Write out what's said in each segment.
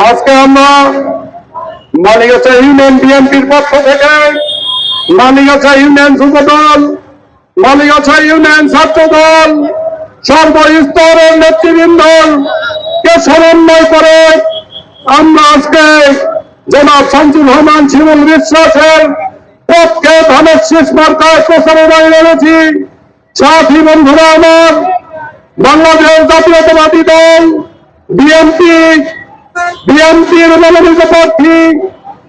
আজকে আমরা মালিগাছা ইউনিয়ন বিএনপির পক্ষ থেকে মালিগাছা ইউনিয়ন যুব দল মালিগাছা ইউনিয়ন ছাত্র দল সর্বস্তরের নেতৃবৃন্দ কে সমন্বয় করে আমরা আজকে জনাব শামসুর রহমান শিমুল বিশ্বাসের পক্ষে ধানের শেষ মার্কায় প্রচারণায় নেমেছি সাথী বন্ধুরা আমার বাংলাদেশ জাতীয়তাবাদী দল, বিএনপি বিএনপির মনোনীত প্রার্থী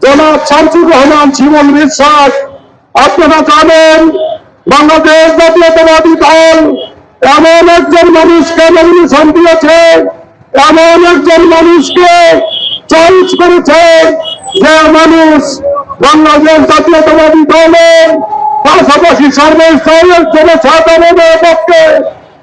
জনাব শামসুর রহমান শিমুল বিশ্বাস আপনারা জানেন, বাংলাদেশ জাতীয়তাবাদী দল এমন একজন মানুষকে নমিনেশন দিয়েছে, এমন একজন মানুষকে চয়েস করেছে যে মানুষ বাংলাদেশ জাতীয়তাবাদী দলের পাশাপাশি সর্বস্তরের জনসাধারণের পক্ষে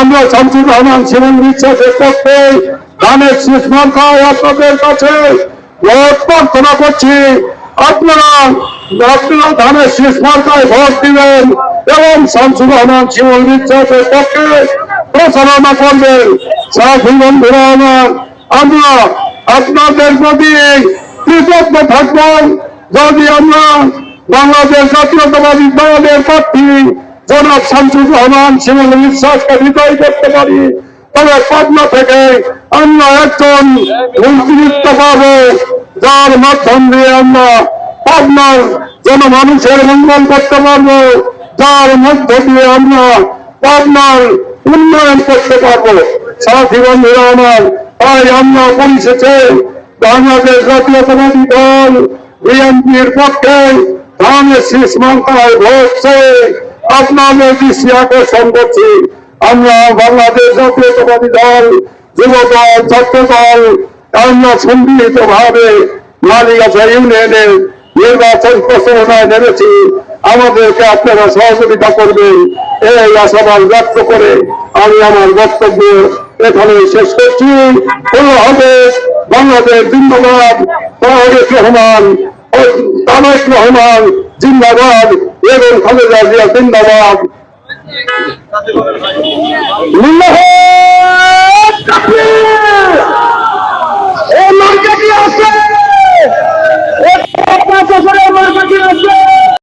আমরা শামসুর রহমান শিবন বিশ্বাসের পক্ষে ধানের শেষ মার্কায় আপনাদের কাছে। প্রার্থনা করছি। আপনারা আপনারা ধানের শেষ মার্কায় ভোট দিবেন এবং শামসুর রহমান শিবন বিশ্বাসের পক্ষে প্রচারণা করবেন। সাথী বন্ধুরা আমার, আমরা আপনাদের প্রতি কৃতজ্ঞ থাকব। যদি আমরা বাংলাদেশ জাতীয়তাবাদী দলের প্রার্থী জনাব শামসুর রহমান শিমুল বিশ্বাসকে বিজয় করতে পারি। তবে পাবনা থেকে আমরা একজন মন্ত্রিত্ব পাবো যার মাধ্যম দিয়ে আমরা পাবনার জনমানুষের মঙ্গল করতে পারব, যার মধ্য দিয়ে আমরা পাবনার উন্নয়ন করতে পারব। সাথী বন্ধুরা আমার তাই আমরা পরিশেষে বাংলাদেশ জাতীয়তাবাদী দল, বিএনপির পক্ষে ধানের শীষ মার্কায় ভোট আপনাদের দৃষ্টি আকর্ষণ আমরা বাংলাদেশ জাতীয়তাবাদী দল যুব দল ছাত্র দল আমরা সম্মিলিত ভাবে মালিকাছা ইউনিয়নের নির্বাচন প্রচারণায় নেমেছি। আমাদেরকে আপনারা সহযোগিতা করবেন। এই আশাবাদ ব্যক্ত করে আমি আমার বক্তব্য এখানে শেষ করছি। হলো হবে বাংলাদেশ জিন্দাবাদ। তারেক রহমান তারেক রহমান, জিন্দাবাদ। এবং খালেদা জিয়া জিন্দাবাদ!